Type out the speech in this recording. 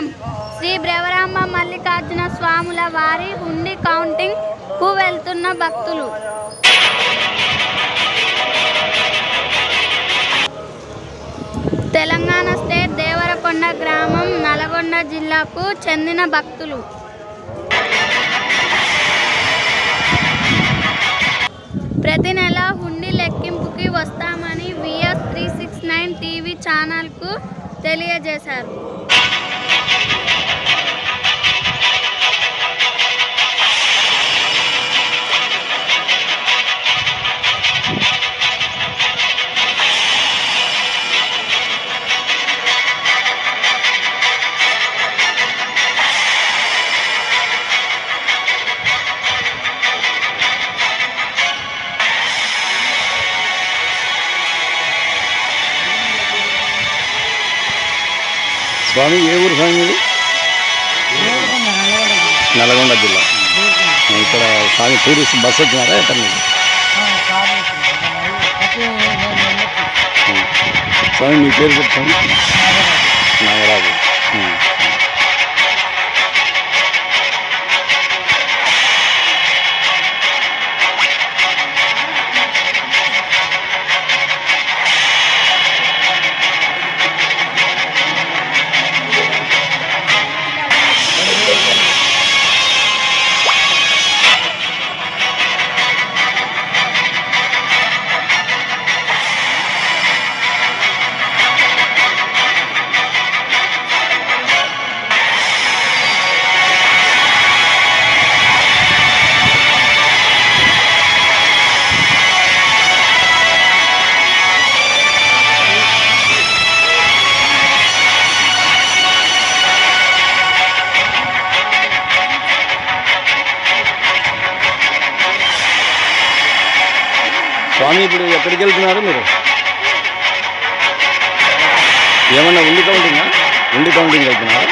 సంవత్సరం శ్రీ బ్రవరాంబ మల్లికార్జున స్వాముల వారి హుండీ కౌంటింగ్కు వెళ్తున్న భక్తులు. తెలంగాణ స్టేట్ దేవరకొండ గ్రామం నల్గొండ జిల్లాకు చెందిన భక్తులు. ప్రతి నెల హుండీ లెక్కింపుకి వస్తామని VS three six nine TV ఛానల్కు తెలియజేశారు. Thank you. స్వామి ఏ ఊరు స్వామి మీది నల్గొండ జిల్లా. ఇక్కడ స్వామి టూరిస్ట్ బస్ వచ్చినారా? ఎక్కడ స్వామి మీ పేరు చెప్తాను స్వామి ఇప్పుడు ఎక్కడికి వెళ్తున్నారు మీరు? ఏమన్నా ఉండి కౌంటింగా? ఉండి కౌంటింగ్ వెళ్తున్నారా